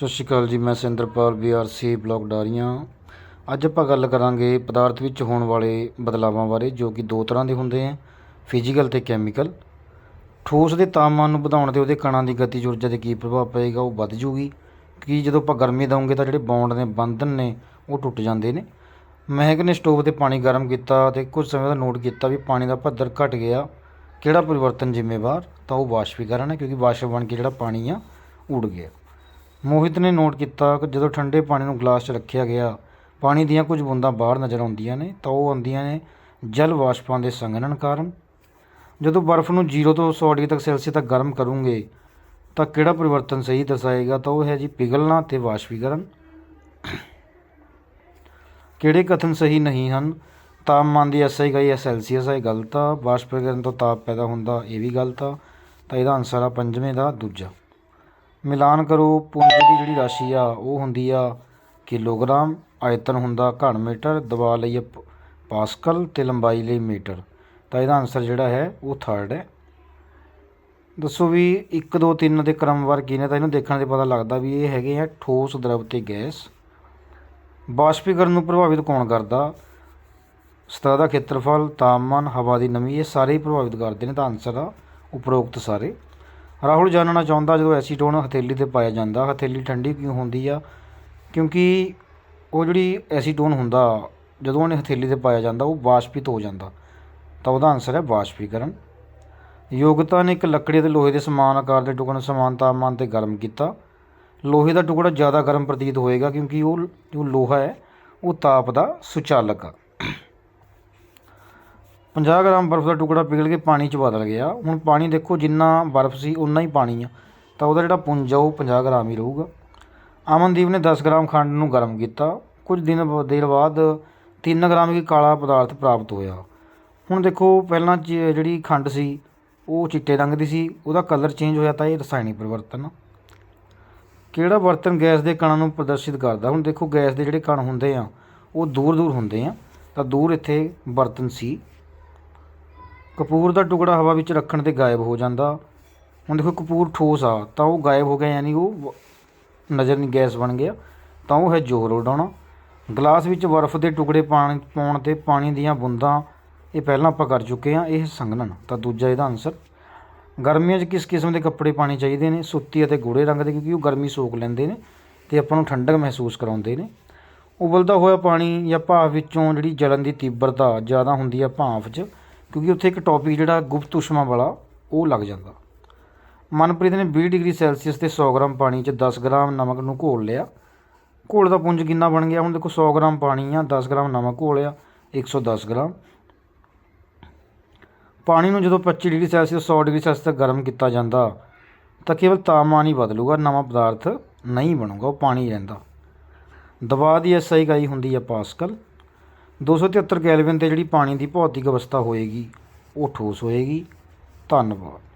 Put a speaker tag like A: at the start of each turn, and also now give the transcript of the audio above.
A: ਸਤਿ ਸ਼੍ਰੀ ਅਕਾਲ ਜੀ, ਮੈਂ ਸਿੰਦਰਪਾਲ ਬੀਆਰਸੀ ਬਲਾਕ ਡਾਰੀਆਂ। ਅੱਜ ਆਪਾਂ ਗੱਲ ਕਰਾਂਗੇ ਪਦਾਰਥ ਵਿੱਚ ਹੋਣ ਵਾਲੇ ਬਦਲਾਵਾਂ ਬਾਰੇ, ਜੋ ਕਿ ਦੋ ਤਰ੍ਹਾਂ ਦੇ ਹੁੰਦੇ ਆ ਫਿਜ਼ੀਕਲ ਤੇ ਕੈਮੀਕਲ ਠੋਸ ਦੇ ਤਾਪਮਾਨ ਨੂੰ ਵਧਾਉਣ ਤੇ ਉਹਦੇ ਕਣਾਂ ਦੀ ਗਤੀ, ਊਰਜਾ ਤੇ ਕੀ ਪ੍ਰਭਾਵ ਪਏਗਾ, ਉਹ ਵੱਧ ਜੂਗੀ। ਕਿ ਜਦੋਂ ਆਪਾਂ ਗਰਮੀ ਦਵਾਂਗੇ ਤਾਂ ਜਿਹੜੇ ਬੌਂਡ ਨੇ, ਬੰਧਨ ਨੇ, ਉਹ ਟੁੱਟ ਜਾਂਦੇ ਨੇ। ਮਹਿਕ ਨੇ ਸਟੋਵ ਤੇ ਪਾਣੀ ਗਰਮ ਕੀਤਾ ਤੇ ਕੁਝ ਸਮੇਂ ਦਾ ਨੋਟ ਕੀਤਾ ਵੀ ਪਾਣੀ ਦਾ ਪੱਧਰ ਘਟ ਗਿਆ। ਕਿਹੜਾ ਪਰਿਵਰਤਨ ਜ਼ਿੰਮੇਵਾਰ? ਤਾਂ ਉਹ ਵਾਸ਼ਪੀਕਰਨ ਹੈ, ਕਿਉਂਕਿ ਵਾਸ਼ਪ ਬਣ ਕੇ ਜਿਹੜਾ ਪਾਣੀ ਆ, ਉੜ ਗਿਆ। ਮੋਹਿਤ ਨੇ ਨੋਟ ਕੀਤਾ ਕਿ ਜਦੋਂ ਠੰਡੇ ਪਾਣੀ ਨੂੰ ਗਲਾਸ 'ਚ ਰੱਖਿਆ ਗਿਆ, ਪਾਣੀ ਦੀਆਂ ਕੁਝ ਬੂੰਦਾਂ ਬਾਹਰ ਨਜ਼ਰ ਆਉਂਦੀਆਂ ਨੇ, ਤਾਂ ਉਹ ਆਉਂਦੀਆਂ ਨੇ ਜਲ ਵਾਸ਼ਪਾਂ ਦੇ ਸੰਘਣਨ ਕਾਰਨ। ਜਦੋਂ ਬਰਫ਼ ਨੂੰ 0 ਤੋਂ 100 ਡਿਗਰੀ ਤੱਕ ਸੈਲਸੀਅਸ ਤੱਕ ਗਰਮ ਕਰੂੰਗੇ, ਤਾਂ ਕਿਹੜਾ ਪਰਿਵਰਤਨ ਸਹੀ ਦਰਸਾਏਗਾ? ਤਾਂ ਉਹ ਹੈ ਜੀ ਪਿਘਲਣਾ ਤੇ ਵਾਸ਼ਪੀਕਰਨ ਕਿਹੜੇ ਕਥਨ ਸਹੀ ਨਹੀਂ ਹਨ? ਤਾਪਮਾਨ ਦੀ ਐਸਆਈ ਗਈ ਹੈ ਸੈਲਸੀਅਸ ਹੈ ਗਲਤ ਆ। ਵਾਸ਼ਪੀਕਰਨ ਤੋਂ ਤਾਪ ਪੈਦਾ ਹੁੰਦਾ, ਇਹ ਵੀ ਗਲਤ ਆ। ਤਾਂ ਇਹਦਾ ਆਨਸਰ ਆ ਪੰਜਵੇਂ ਦਾ ਦੂਜਾ। ਮਿਲਾਨ ਕਰੋ, ਪੁੰਜ ਦੀ ਜਿਹੜੀ ਰਾਸ਼ੀ ਆ, ਉਹ ਹੁੰਦੀ ਆ ਕਿਲੋਗ੍ਰਾਮ, ਆਇਤਨ ਹੁੰਦਾ ਘਣ ਮੀਟਰ ਦਬਾਅ ਲਈ ਆ ਪਾਸਕਲ ਤੇ ਲੰਬਾਈ ਲਈ ਮੀਟਰ। ਤਾਂ ਇਹਦਾ ਆਨਸਰ ਜਿਹੜਾ ਹੈ, ਉਹ ਥਰਡ ਹੈ। ਦੱਸੋ ਵੀ 1 2 3 ਦੇ ਕ੍ਰਮਵਾਰ ਕੀ ਨੇ? ਤਾਂ ਇਹਨੂੰ ਦੇਖਣ ਤੇ ਪਤਾ ਲੱਗਦਾ ਵੀ ਇਹ ਹੈਗੇ ਆ ਠੋਸ ਦਰਵ ਤੇ ਗੈਸ। ਬਾਸ਼ਪੀਕਰਨ ਨੂੰ ਪ੍ਰਭਾਵਿਤ ਕੌਣ ਕਰਦਾ? ਸਤਹ ਦਾ ਖੇਤਰਫਲ, ਤਾਪਮਾਨ, ਹਵਾ ਦੀ ਨਮੀ, ਇਹ ਸਾਰੇ ਹੀ ਪ੍ਰਭਾਵਿਤ ਕਰਦੇ ਨੇ, ਤਾਂ ਆਨਸਰ ਆ, ਉਪਰੋਕਤ ਸਾਰੇ। ਰਾਹੁਲ ਜਾਣਨਾ ਚਾਹੁੰਦਾ ਜਦੋਂ ਐਸੀਟੋਨ ਹਥੇਲੀ ਤੇ ਪਾਇਆ ਜਾਂਦਾ, ਹਥੇਲੀ ਠੰਡੀ ਕਿਉਂ ਹੁੰਦੀ ਆ? ਕਿਉਂਕਿ ਉਹ ਜਿਹੜੀ ਐਸੀਟੋਨ ਹੁੰਦਾ, ਜਦੋਂ ਉਹਨੇ ਹਥੇਲੀ ਤੇ ਪਾਇਆ ਜਾਂਦਾ, ਉਹ ਵਾਸ਼ਪਿਤ ਹੋ ਜਾਂਦਾ। ਤਾਂ ਉਹਦਾ ਆਨਸਰ ਹੈ ਵਾਸ਼ਪੀਕਰਨ ਯੋਗਤਾ ਨੇ ਇੱਕ ਲੱਕੜੀ ਅਤੇ ਲੋਹੇ ਦੇ ਸਮਾਨ ਆਕਾਰ ਦੇ ਟੁਕੜੇ ਸਮਾਨ ਤਾਪਮਾਨ ਤੇ ਗਰਮ ਕੀਤਾ। ਲੋਹੇ ਦਾ ਟੁਕੜਾ ਜ਼ਿਆਦਾ ਗਰਮ ਪ੍ਰਤੀਤ ਹੋਏਗਾ ਕਿਉਂਕਿ ਉਹ, ਜੋ ਲੋਹਾ ਹੈ, ਉਹ ਤਾਪ ਦਾ ਸੁਚਾਲਕ ਆ। 50 ਗ੍ਰਾਮ ਬਰਫ਼ ਦਾ ਟੁਕੜਾ ਪਿਘਲ ਕੇ ਪਾਣੀ 'ਚ ਬਦਲ ਗਿਆ। ਹੁਣ ਪਾਣੀ ਦੇਖੋ ਜਿੰਨਾ ਬਰਫ਼ ਸੀ ਉਨਾ ਹੀ ਪਾਣੀ ਆ। ਤਾਂ ਉਹਦਾ ਜਿਹੜਾ ਪੁੰਜ ਆ, ਉਹ 50 ਗ੍ਰਾਮ ਹੀ ਰਹੂਗਾ। ਅਮਨਦੀਪ ਨੇ 10 ਗ੍ਰਾਮ ਖੰਡ ਨੂੰ ਗਰਮ ਕੀਤਾ। ਕੁਝ ਦਿਨ ਦੇਰ ਬਾਅਦ 3 ਗ੍ਰਾਮ ਦੀ ਕਾਲਾ ਪਦਾਰਥ ਪ੍ਰਾਪਤ ਹੋਇਆ। ਹੁਣ ਦੇਖੋ, ਪਹਿਲਾਂ ਜ- ਜਿਹੜੀ ਖੰਡ ਸੀ, ਉਹ ਚਿੱਟੇ ਰੰਗ ਦੀ ਸੀ। ਉਹਦਾ ਕਲਰ ਚੇਂਜ ਹੋਇਆ ਤਾਂ ਇਹ ਰਸਾਇਣਿਕ ਪਰਿਵਰਤਨ। ਕਿਹੜਾ ਬਰਤਨ ਗੈਸ ਦੇ ਕਣਾਂ ਨੂੰ ਪ੍ਰਦਰਸ਼ਿਤ ਕਰਦਾ? ਹੁਣ ਦੇਖੋ ਗੈਸ ਦੇ ਜਿਹੜੇ ਕਣ ਹੁੰਦੇ ਆ, ਉਹ ਦੂਰ ਦੂਰ ਹੁੰਦੇ ਆ। ਤਾਂ ਦੂਰ ਇੱਥੇ ਬਰਤਨ ਸੀ। ਕਪੂਰ ਦਾ ਟੁਕੜਾ ਹਵਾ ਵਿੱਚ ਰੱਖਣ ਤੇ ਗਾਇਬ ਹੋ ਜਾਂਦਾ। ਹੁਣ ਦੇਖੋ ਕਪੂਰ ਠੋਸ ਆ, ਤਾਂ ਉਹ ਗਾਇਬ ਹੋ ਗਿਆ, ਯਾਨੀ ਉਹ ਵ- ਨਜ਼ਰ ਨਹੀਂ, ਗੈਸ ਬਣ ਗਿਆ। ਤਾਂ ਉਹ ਹੈ ਜ਼ੋਰ ਉਡਾਉਣਾ। ਗਲਾਸ ਵਿੱਚ ਬਰਫ਼ ਦੇ ਟੁਕੜੇ ਪਾਣੀ, ਪਾਉਣ ਤੇ ਪਾਣੀ ਦੀਆਂ ਬੂੰਦਾਂ, ਇਹ ਪਹਿਲਾਂ ਆਪਾਂ ਕਰ ਚੁੱਕੇ ਹਾਂ, ਇਹ ਸੰਘਣਨ। ਤਾਂ ਦੂਜਾ ਇਹਦਾ ਆਨਸਰ ਗਰਮੀਆਂ 'ਚ ਕਿਸ ਕਿਸਮ ਦੇ ਕੱਪੜੇ ਪਾਣੇ ਚਾਹੀਦੇ ਨੇ? ਸੁੱਤੀ ਅਤੇ ਗੂੜੇ ਰੰਗ ਦੇ, ਕਿਉਂਕਿ ਉਹ ਗਰਮੀ ਸੋਖ ਲੈਂਦੇ ਨੇ ਤੇ ਆਪਾਂ ਨੂੰ ਠੰਡਕ ਮਹਿਸੂਸ ਕਰਾਉਂਦੇ ਨੇ। ਉਬਲਦਾ ਹੋਇਆ ਪਾਣੀ ਜਾਂ ਭਾਫ ਵਿੱਚੋਂ ਜਿਹੜੀ ਜਲਨ ਦੀ ਤੀਬਰਤਾ ਜ਼ਿਆਦਾ ਹੁੰਦੀ ਆ ਭਾਫ 'ਚ ਕਿਉਂਕਿ ਉੱਥੇ ਇੱਕ ਟੌਪਿਕ ਜਿਹੜਾ ਗੁਪਤ ਉਸ਼ਮਾ ਵਾਲਾ, ਉਹ ਲੱਗ ਜਾਂਦਾ। ਮਨਪ੍ਰੀਤ ਨੇ 20 ਡਿਗਰੀ ਸੈਲਸੀਅਸ ਤੇ 100 ਗ੍ਰਾਮ ਪਾਣੀ 'ਚ 10 ਗ੍ਰਾਮ ਨਮਕ ਨੂੰ ਘੋਲ ਲਿਆ। ਘੋਲ ਦਾ ਪੁੰਜ ਕਿੰਨਾ ਬਣ ਗਿਆ? ਹੁਣ ਦੇਖੋ 100 ਗ੍ਰਾਮ ਪਾਣੀ ਆ 10 ਗ੍ਰਾਮ ਨਮਕ ਘੋਲਿਆ 110 ਗ੍ਰਾਮ। ਪਾਣੀ ਨੂੰ ਜਦੋਂ 25 ਡਿਗਰੀ ਸੈਲਸੀਅਸ 100 ਡਿਗਰੀ ਸੈਲਸੀਅਸ ਤੱਕ ਗਰਮ ਕੀਤਾ ਜਾਂਦਾ, ਤਾਂ ਕੇਵਲ ਤਾਪਮਾਨ ਹੀ ਬਦਲੂਗਾ, ਨਵਾਂ ਪਦਾਰਥ ਨਹੀਂ ਬਣੂਗਾ, ਉਹ ਪਾਣੀ ਰਹਿੰਦਾ। ਦਬਾਅ ਦੀ ਐਸਆਈ ਇਕਾਈ ਹੁੰਦੀ ਹੈ ਪਾਸਕਲ। 273 ਕੈਲਵਿਨ ਤੇ ਜਿਹੜੀ ਪਾਣੀ ਦੀ ਭੌਤਿਕ ਅਵਸਥਾ ਹੋਏਗੀ ਉਹ ਠੋਸ ਹੋਏਗੀ। ਧੰਨਵਾਦ।